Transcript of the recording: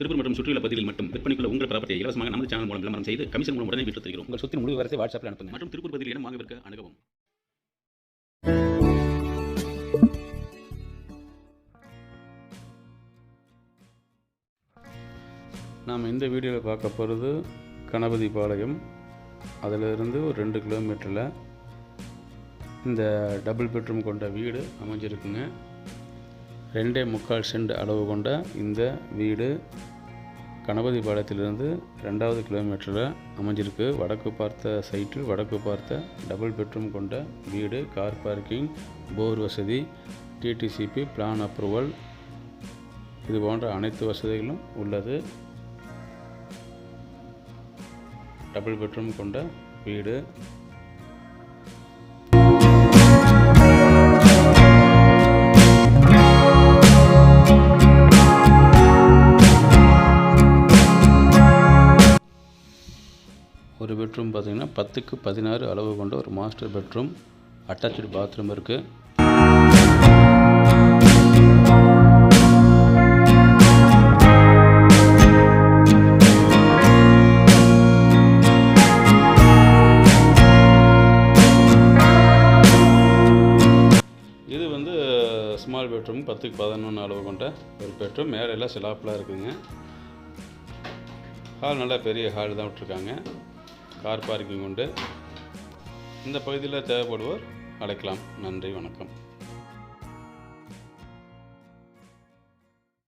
திருப்பூர் மற்றும் சுற்றியுள்ள பகுதிகளில் மட்டும் விற்பனைக்குள்ள உங்கள் ப்ராப்பர்ட்டியை இலவசமாக நமது சேனல் மூலம் விளம்பரம் செய்து கமிஷன் மூலம் உடனே விற்று தருகிறோம். உங்கள் சொத்தின் முழு விவரத்தை வாட்ஸ்அப்பில் அனுப்புங்கள் மற்றும் திருப்பூர் பகுதியில் இடம் வாங்க விற்க அணுகவும். நாம் இந்த வீடியோவில் பார்க்க போகிறது கணபதி பாளையம். அதிலிருந்து ஒரு ரெண்டு கிலோமீட்டரில் இந்த டபுள் பெட்ரூம் கொண்ட வீடு அமைஞ்சிருக்குங்க. ரெண்டே முக்கால் சென்ட் அளவு கொண்ட இந்த வீடு கணபதி பாளையத்திலிருந்து ரெண்டாவது கிலோமீட்டரில் அமைஞ்சிருக்கு. வடக்கு பார்த்த சைட்டில் வடக்கு பார்த்த டபுள் பெட்ரூம் கொண்ட வீடு கார் பார்க்கிங் போர் வசதி டிடிசிபி பிளான் அப்ரூவல் இது போன்ற அனைத்து வசதிகளும் உள்ளது. டபுள் பெட்ரூம் கொண்ட வீடு ஒரு பெட்ரூம் பார்த்தீங்கன்னா பத்துக்கு பதினாறு அளவு கொண்ட ஒரு மாஸ்டர் பெட்ரூம் அட்டாச்சு பாத்ரூம் இருக்குது இது வந்து ஸ்மால் பெட்ரூம் பத்துக்கு பதினொன்று அளவு கொண்ட ஒரு பெட்ரூம் மேலே எல்லாம் சிலாப்பெலாம் இருக்குதுங்க. ஹால் நல்லா பெரிய ஹால் தான் விட்ருக்காங்க கார் பார்க்கிங் உண்டு. இந்த பகுதியில் தேவைப்படுவோர் அழைக்கலாம். நன்றி வணக்கம்.